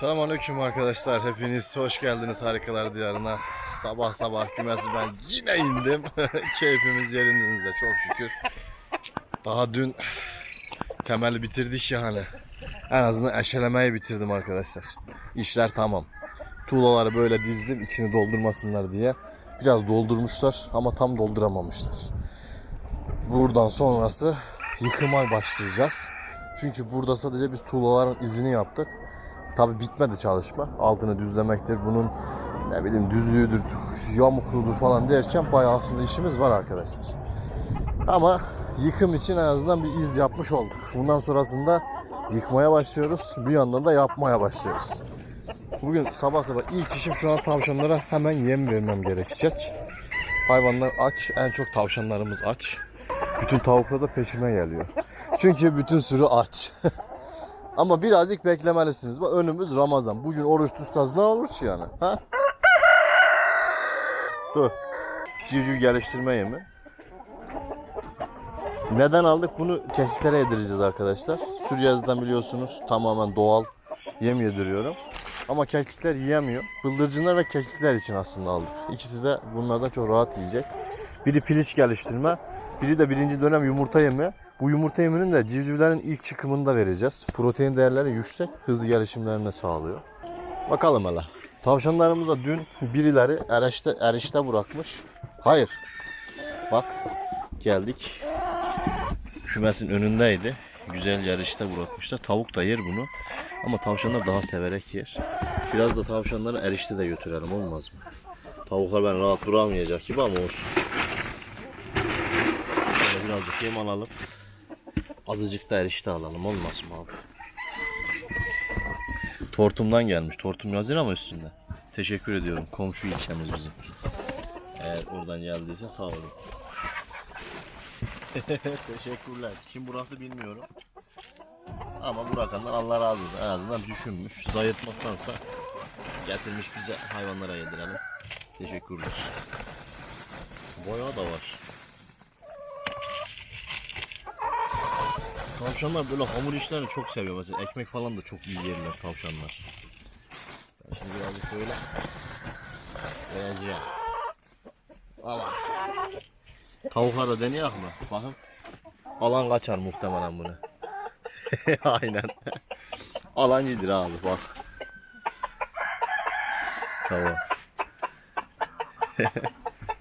Selamünaleyküm arkadaşlar. Hepiniz hoş geldiniz Harikalar Diyarı'na. Sabah sabah kümesi ben yine indim. Keyfimiz yerinizde çok şükür. Daha dün temeli bitirdik yani. En azından eşelemeyi bitirdim arkadaşlar. İşler tamam. Tuğlaları böyle dizdim içini doldurmasınlar diye. Biraz doldurmuşlar ama tam dolduramamışlar. Buradan sonrası yıkıma başlayacağız. Çünkü burada sadece biz tuğlaların izini yaptık. Tabi bitmedi çalışma. Altını düzlemektir. Bunun ne bileyim düzlüğüdür, yamukluğudur falan derken bayağı aslında işimiz var arkadaşlar. Ama yıkım için en azından bir iz yapmış olduk. Bundan sonrasında yıkmaya başlıyoruz. Bir yandan da yapmaya başlıyoruz. Bugün sabah sabah ilk işim şu an tavşanlara hemen yem vermem gerekecek. Hayvanlar aç. En çok tavşanlarımız aç. Bütün tavuklar da peşime geliyor. Çünkü bütün sürü aç. Ama birazcık beklemelisiniz. Bak önümüz Ramazan. Bugün oruç tutsanız ne olur ki yani? Ha? Dur. Civciv geliştirme yemi. Neden aldık? Bunu kekiklere yedireceğiz arkadaşlar. Süryazıdan biliyorsunuz tamamen doğal yem yediriyorum. Ama kekikler yiyemiyor. Bıldırcınlar ve kekikler için aslında aldık. İkisi de bunlardan çok rahat yiyecek. Biri piliç geliştirme, biri de birinci dönem yumurta yemi. Bu yumurta yeminin de civcivlerin ilk çıkımında vereceğiz. Protein değerleri yüksek, hızlı gelişimlerini sağlıyor. Bakalım hele. Tavşanlarımıza dün birileri erişte, erişte bırakmış. Hayır. Bak geldik. Kümesin önündeydi. Güzel yarışta bırakmışlar. Tavuk da yer bunu. Ama tavşanlar daha severek yer. Biraz da tavşanları erişte de götürelim olmaz mı? Tavuklar ben rahat duramayacak gibi ama olsun. Şöyle birazcık yem alalım. Azıcık da erişte alalım olmaz mı abi? Tortumdan gelmiş. Tortum yazır ama üstünde. Teşekkür ediyorum. Komşu ilçemiz bizim. Eğer oradan geldiyse sağ olun. Teşekkürler. Kim bıraktı bilmiyorum. Ama bırakanlar Allah razı olsun. En azından düşünmüş. Zayıtmaktansa getirmiş bize hayvanlara yedirelim. Teşekkürler. Boya da var. Tavşanlar böyle hamur işlerini çok seviyor mesela. Ekmek falan da çok iyi yerler tavşanlar. Ben şimdi birazcık böyle vereceğim. Ama tavuklar da deneyek mi? Bakın. Alan kaçar muhtemelen bunu. Aynen. Alan yedir abi bak. Tamam.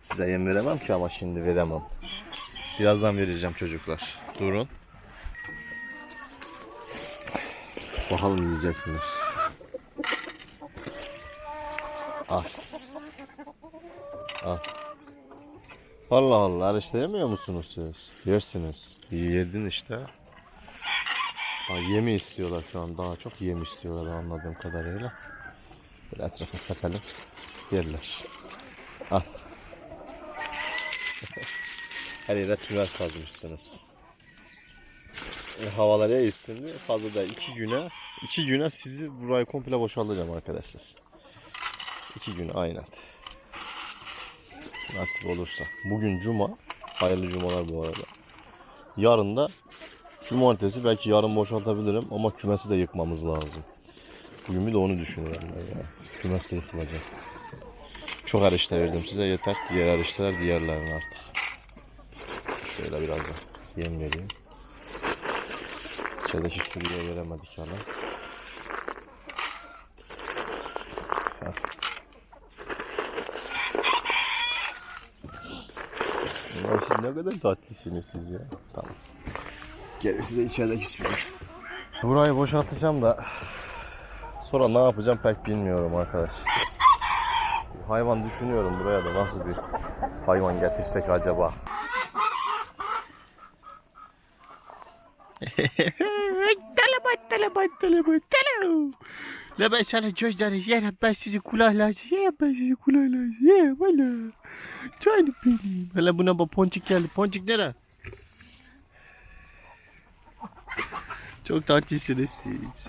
Size yem veremem ki ama şimdi veremem. Birazdan vereceğim çocuklar. Durun. Bakalım yiyecek miyiz? Al. Al. Allah Allah işte yemiyor musunuz siz? Yersiniz. İyi yedin işte. Ha, yemi istiyorlar şu an daha çok yem istiyorlar anladığım kadarıyla. Böyle etrafa sepelim. Yerler. Al. Her yere tünel kazmışsınız. E, havalar ya ısındı. Fazla da iki güne iki güne sizi burayı komple boşaltacağım arkadaşlar. İki gün aynen. Nasip olursa. Bugün cuma. Hayırlı cumalar bu arada. Yarın da cumartesi belki yarın boşaltabilirim ama kümesi de yıkmamız lazım. Bugün bir de onu düşünüyorum ben ya. Kümes de yıkılacak. Çok erişte verdim size yeter. Diğer erişteler diğerlerin artık. Şöyle biraz da yem vereyim. İçerideki sürüye veremedik hala. Heh. Ya siz ne kadar tatlısınız siz ya. Tamam. Gerisi de içerideki sürü. Burayı boşaltacağım da sonra ne yapacağım pek bilmiyorum arkadaş. Hayvan düşünüyorum buraya da nasıl bir hayvan getirsek acaba. Talabat talabat talabat talo. La ben sana gözleri yerim ben sizi kulaklarınızı yerim ben sizi kulaklarınızı yerim valla. Canım benim. Hala buna bak ponçik geldi. Ponçik nere? Çok tatlısınız siz.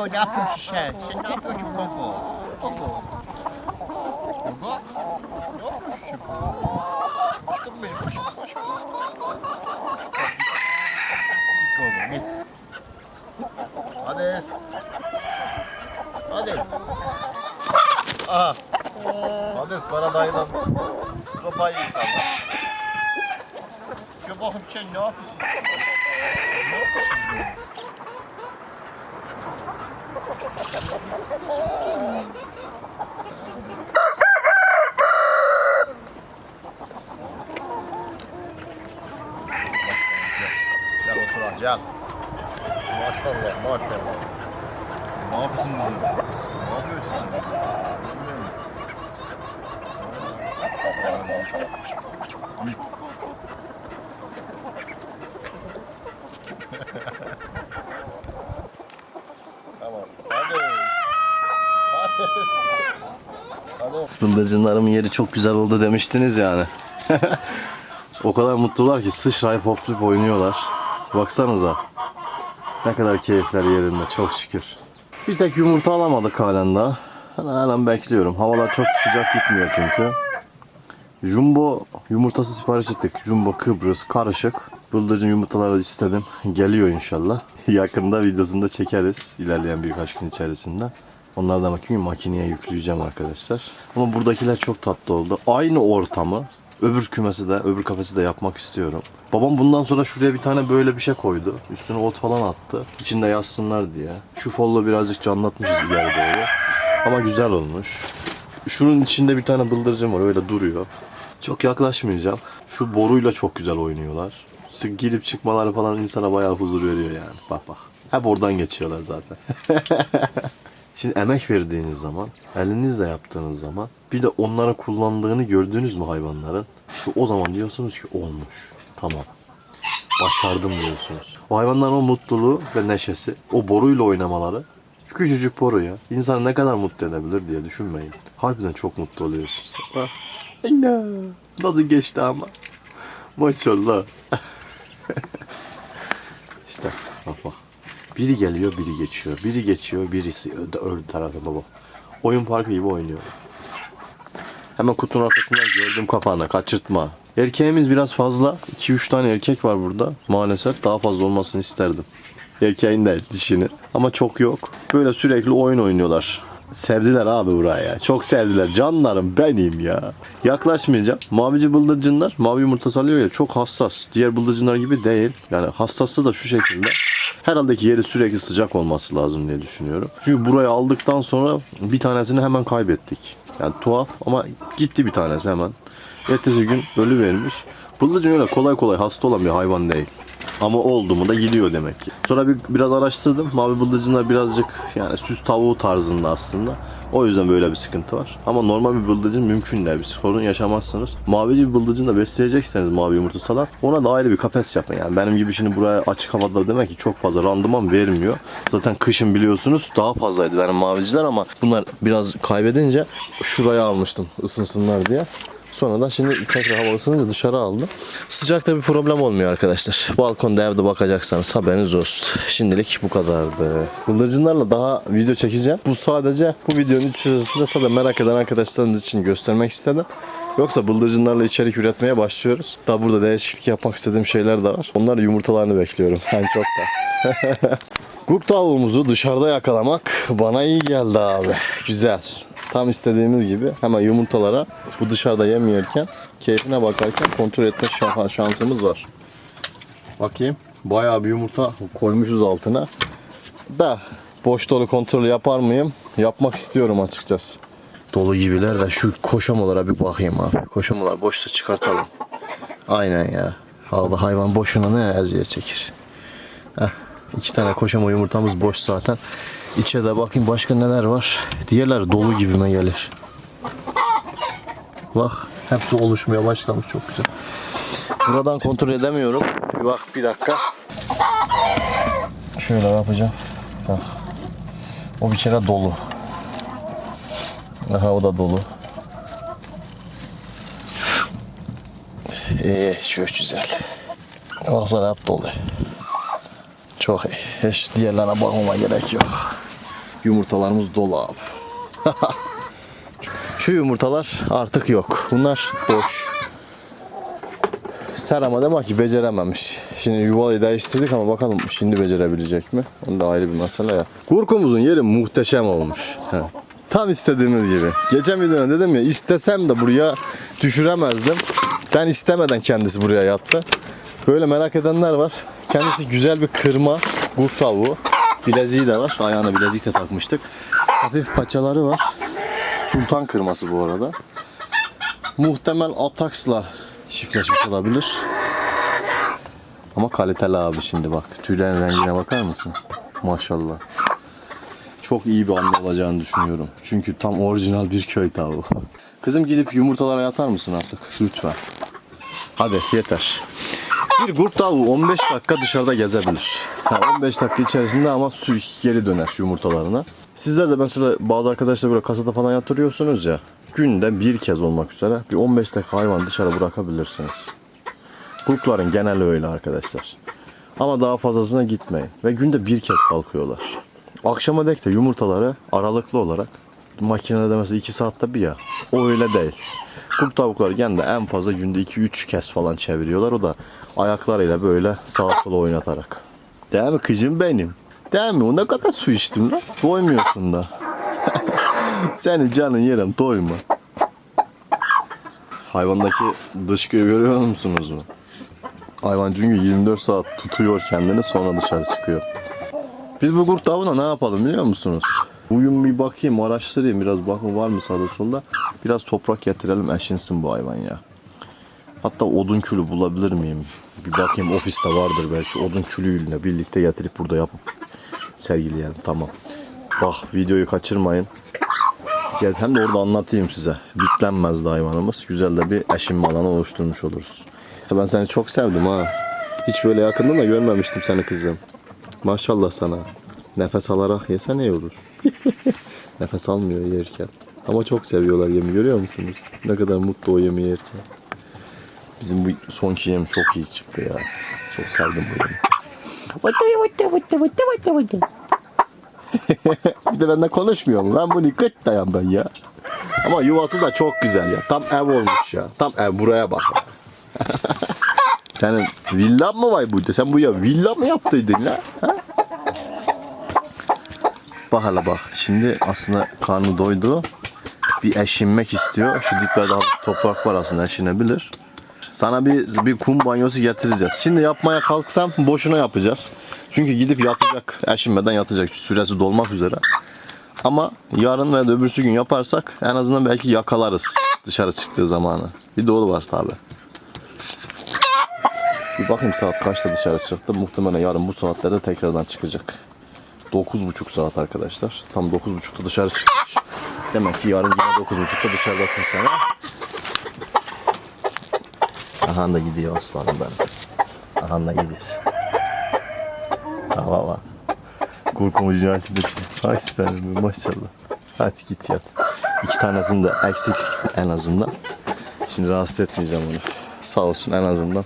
Gogo ne yapıyorsun sen? Sen ne yapıyorsun Gogo? Gogo. Gogo. Ne yapıyorsun? Aşkım benim. Aşkım aşkım. Gogo git. Hades. Hades. Aha. Hades Karadayı'dan sopayı insanlar. Şu bakayım sen ne yapıyorsun? Ne yapıyorsun? Gel otur al, gel. Maşallah maşallah. Ne yapıyorsun kızım? Ne yapıyorsun? Git. tamam. Hadi. Bıldırcınlarımın yeri çok güzel oldu demiştiniz yani. o kadar mutlular ki sıçrayıp hoplayıp oynuyorlar. Baksanıza. Ne kadar keyifler yerinde çok şükür. Bir tek yumurta alamadık halen daha. Halen bekliyorum. Havalar çok sıcak gitmiyor çünkü. Jumbo yumurtası sipariş ettik. Jumbo Kıbrıs karışık. Bıldırcın yumurtaları istedim. Geliyor inşallah. Yakında videosunu da çekeriz. ilerleyen birkaç gün içerisinde. Onları da makine- makineye yükleyeceğim arkadaşlar. Ama buradakiler çok tatlı oldu. Aynı ortamı öbür kümesi de, öbür kafesi de yapmak istiyorum. Babam bundan sonra şuraya bir tane böyle bir şey koydu. Üstüne ot falan attı. İçinde yazsınlar diye. Şu follo birazcık canlatmışız ileri doğru. Ama güzel olmuş. Şunun içinde bir tane bıldırcın var öyle duruyor. Çok yaklaşmayacağım. Şu boruyla çok güzel oynuyorlar. Sık girip çıkmaları falan insana bayağı huzur veriyor yani. Bak bak. Hep oradan geçiyorlar zaten. Şimdi emek verdiğiniz zaman, elinizle yaptığınız zaman bir de onlara kullandığını gördünüz mü hayvanların? İşte o zaman diyorsunuz ki olmuş. Tamam. Başardım diyorsunuz. O hayvanların o mutluluğu ve neşesi, o boruyla oynamaları şu küçücük boru ya. İnsanı ne kadar mutlu edebilir diye düşünmeyin. Harbiden çok mutlu oluyorsunuz. Ana, nasıl geçti ama. Maşallah. işte bak bak. Biri geliyor, biri geçiyor. Biri geçiyor, birisi öldü tarafta baba. Oyun parkı gibi oynuyor. Hemen kutunun arkasından gördüm kapağına. Kaçırtma. Erkeğimiz biraz fazla. 2-3 tane erkek var burada. Maalesef daha fazla olmasını isterdim. Erkeğin değil dişini. Ama çok yok. Böyle sürekli oyun oynuyorlar. Sevdiler abi buraya. Çok sevdiler. Canlarım benim ya. Yaklaşmayacağım. Mavici bıldırcınlar mavi yumurta salıyor ya çok hassas. Diğer bıldırcınlar gibi değil. Yani hassası da şu şekilde. Herhalde ki yeri sürekli sıcak olması lazım diye düşünüyorum. Çünkü burayı aldıktan sonra bir tanesini hemen kaybettik. Yani tuhaf ama gitti bir tanesi hemen. Ertesi gün ölü vermiş. Bıldırcın öyle kolay kolay hasta olan bir hayvan değil. Ama oldu mu da gidiyor demek ki. Sonra bir biraz araştırdım. Mavi bıldırcınlar birazcık yani süs tavuğu tarzında aslında. O yüzden böyle bir sıkıntı var. Ama normal bir bıldırcın mümkün değil. Bir sorun yaşamazsınız. Mavici bir bıldırcın da besleyecekseniz mavi yumurtasalar ona da ayrı bir kafes yapın. Yani benim gibi şimdi buraya açık havada demek ki çok fazla randıman vermiyor. Zaten kışın biliyorsunuz daha fazlaydı benim maviciler ama bunlar biraz kaybedince şuraya almıştım ısınsınlar diye. Sonradan şimdi tekrar hava ısınınca dışarı aldım. Sıcakta bir problem olmuyor arkadaşlar. Balkonda evde bakacaksanız haberiniz olsun. Şimdilik bu kadardı. Bıldırcınlarla daha video çekeceğim. Bu sadece bu videonun içerisinde sadece merak eden arkadaşlarımız için göstermek istedim. Yoksa bıldırcınlarla içerik üretmeye başlıyoruz. Daha burada değişiklik yapmak istediğim şeyler de var. Onlar yumurtalarını bekliyorum. En çok da. Kurt tavuğumuzu dışarıda yakalamak bana iyi geldi abi. Güzel. Tam istediğimiz gibi hemen yumurtalara bu dışarıda yemiyorken keyfine bakarken kontrol etme şansımız var. Bakayım. Bayağı bir yumurta koymuşuz altına. Da boş dolu kontrol yapar mıyım? Yapmak istiyorum açıkçası. Dolu gibiler de şu koşamalara bir bakayım abi. Koşamalar boşsa çıkartalım. Aynen ya. Vallahi hayvan boşuna ne eziyet çekir. Heh, iki tane koşama yumurtamız boş zaten. İçe de bakayım başka neler var. Diğerler dolu gibime gelir. Bak hepsi oluşmaya başlamış çok güzel. Buradan kontrol edemiyorum. Bir bak bir dakika. Şöyle yapacağım. Bak. O bir kere dolu. Aha o da dolu. İyi, çok güzel. Baksana hep dolu. Çok iyi. Hiç diğerlerine bakmama gerek yok. Yumurtalarımız dolu abi. Şu yumurtalar artık yok. Bunlar boş. Serama demek ki becerememiş. Şimdi yuvayı değiştirdik ama bakalım şimdi becerebilecek mi? Onu da ayrı bir mesele ya. Kurkumuzun yeri muhteşem olmuş. Tam istediğimiz gibi. Geçen videoda dedim ya istesem de buraya düşüremezdim. Ben istemeden kendisi buraya yattı. Böyle merak edenler var. Kendisi güzel bir kırma kurt tavuğu. Bileziği de var. Ayağına bilezik de takmıştık. Hafif paçaları var. Sultan kırması bu arada. Muhtemel Atax'la çiftleşmiş olabilir. Ama kaliteli abi şimdi bak. Tüylerin rengine bakar mısın? Maşallah. Çok iyi bir anne olacağını düşünüyorum. Çünkü tam orijinal bir köy tavuğu. Kızım gidip yumurtalara yatar mısın artık? Lütfen. Hadi yeter. Bir kurt tavuğu 15 dakika dışarıda gezebilir. Ha, 15 dakika içerisinde ama su geri döner yumurtalarına. Sizler de mesela bazı arkadaşlar böyle kasada falan yatırıyorsunuz ya. Günde bir kez olmak üzere bir 15 dakika hayvan dışarı bırakabilirsiniz. Kurtların geneli öyle arkadaşlar. Ama daha fazlasına gitmeyin. Ve günde bir kez kalkıyorlar. Akşama dek de yumurtaları aralıklı olarak makinede mesela 2 saatte bir ya. O öyle değil. Kurt tavukları gene en fazla günde 2-3 kez falan çeviriyorlar. O da ayaklarıyla böyle sağa sola oynatarak. Değil mi kızım benim? Değil mi? O ne kadar su içtim lan? Doymuyorsun da. Senin canın yerim doyma. Hayvandaki dışkıyı görüyor musunuz mu? Hayvan çünkü 24 saat tutuyor kendini sonra dışarı çıkıyor. Biz bu kurt tavuğuna ne yapalım biliyor musunuz? Bugün bir bakayım araştırayım biraz bakma var mı sağda solda. Biraz toprak getirelim eşinsin bu hayvan ya. Hatta odun külü bulabilir miyim? Bir bakayım ofiste vardır belki odun külüyle birlikte getirip burada yapıp sergileyelim tamam. Bak videoyu kaçırmayın. Gel hem de orada anlatayım size. Bitlenmez hayvanımız. Güzel de bir eşinme alanı oluşturmuş oluruz. Ben seni çok sevdim ha. Hiç böyle yakından da görmemiştim seni kızım. Maşallah sana. Nefes alarak yesen iyi olur. Nefes almıyor yerken. Ama çok seviyorlar yemi görüyor musunuz? Ne kadar mutlu o yemi yerken. Bizim bu sonki yem çok iyi çıktı ya. Çok sevdim bu yemi. bir de benden konuşmuyor mu? Ben bunu kıt dayan ben ya. Ama yuvası da çok güzel ya. Tam ev olmuş ya. Tam ev buraya bak. Senin villan mı var burada? Sen buraya villa mı yaptıydın la? Ha? Bak hele bak. Şimdi aslında karnı doydu. Bir eşinmek istiyor. Şu diplerde hafif toprak var aslında eşinebilir. Sana bir, bir kum banyosu getireceğiz. Şimdi yapmaya kalksam boşuna yapacağız. Çünkü gidip yatacak. Eşinmeden yatacak. Süresi dolmak üzere. Ama yarın veya öbürsü gün yaparsak en azından belki yakalarız dışarı çıktığı zamanı. Bir dolu var tabi. Bir bakayım saat kaçta dışarı çıktı. Muhtemelen yarın bu saatlerde tekrardan çıkacak. 9.30 saat arkadaşlar. Tam 9.30'da dışarı çıkmış. Demek ki yarın yine 9.30'da dışarıdasın sen. ha? Aha da gidiyor aslanım benim. Aha da gidiyor. Hava hava. Korkumu cinayeti de Ay sen maşallah. Hadi git yat. İki tanesini de eksik en azından. Şimdi rahatsız etmeyeceğim onu. Sağ olsun en azından.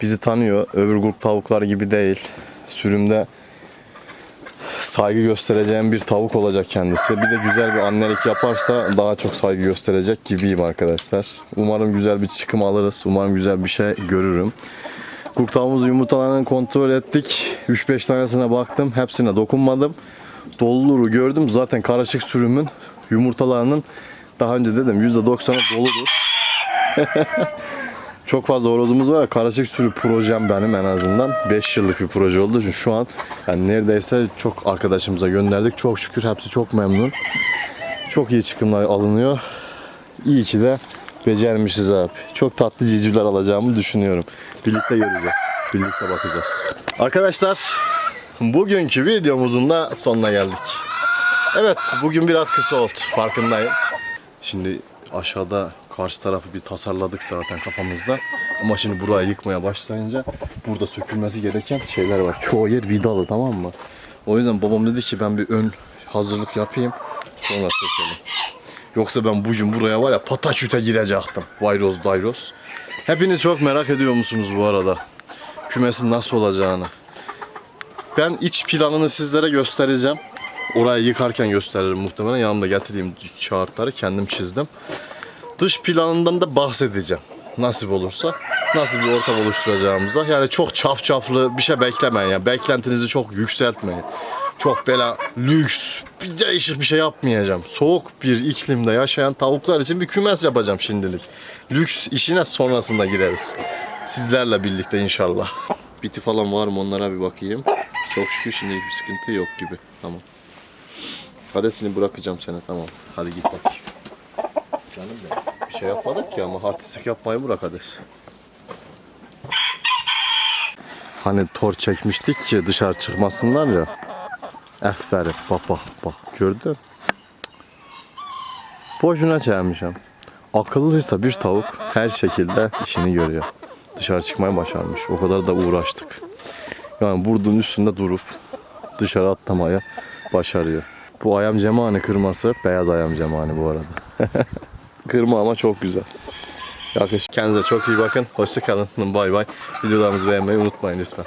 Bizi tanıyor. Öbür grup tavuklar gibi değil. Sürümde saygı göstereceğim bir tavuk olacak kendisi. Bir de güzel bir annelik yaparsa daha çok saygı gösterecek gibiyim arkadaşlar. Umarım güzel bir çıkım alırız. Umarım güzel bir şey görürüm. Kurt tavuğumuzun yumurtalarını kontrol ettik. 3-5 tanesine baktım. Hepsine dokunmadım. Doluluğu gördüm. Zaten karışık sürümün yumurtalarının daha önce dedim %90'ı doludur. Çok fazla horozumuz var. ya, Karışık sürü projem benim en azından. 5 yıllık bir proje olduğu için şu an yani neredeyse çok arkadaşımıza gönderdik. Çok şükür hepsi çok memnun. Çok iyi çıkımlar alınıyor. İyi ki de becermişiz abi. Çok tatlı civcivler alacağımı düşünüyorum. Birlikte göreceğiz. Birlikte bakacağız. Arkadaşlar bugünkü videomuzun da sonuna geldik. Evet bugün biraz kısa oldu farkındayım. Şimdi aşağıda karşı tarafı bir tasarladık zaten kafamızda. Ama şimdi burayı yıkmaya başlayınca burada sökülmesi gereken şeyler var. Çoğu yer vidalı tamam mı? O yüzden babam dedi ki ben bir ön hazırlık yapayım sonra sökelim. Yoksa ben bugün buraya var ya pataçüte girecektim. Vayroz dayroz. Hepiniz çok merak ediyor musunuz bu arada? Kümesin nasıl olacağını. Ben iç planını sizlere göstereceğim. Orayı yıkarken gösteririm muhtemelen. Yanımda getireyim kağıtları kendim çizdim. Dış planından da bahsedeceğim. Nasip olursa. Nasıl bir ortam oluşturacağımıza. Yani çok çafçaflı bir şey beklemeyin. Yani beklentinizi çok yükseltmeyin. Çok böyle lüks, bir değişik bir şey yapmayacağım. Soğuk bir iklimde yaşayan tavuklar için bir kümes yapacağım şimdilik. Lüks işine sonrasında gireriz. Sizlerle birlikte inşallah. Biti falan var mı onlara bir bakayım. Çok şükür şimdilik bir sıkıntı yok gibi. Tamam. Hadesini bırakacağım sana tamam. Hadi git bakayım. Canım benim. Bir şey yapmadık ki ama artistik yapmayı bırak Hades. Hani tor çekmiştik ki dışarı çıkmasınlar ya. Aferin bak bak bak gördün. Boşuna çağırmışım. Akıllıysa bir tavuk her şekilde işini görüyor. Dışarı çıkmayı başarmış. O kadar da uğraştık. Yani burdun üstünde durup dışarı atlamayı başarıyor. Bu ayam cemani kırması beyaz ayam cemani bu arada. Kırma ama çok güzel. Yakış. Kendinize çok iyi bakın. Hoşça kalın. Bay bay. Videolarımızı beğenmeyi unutmayın lütfen.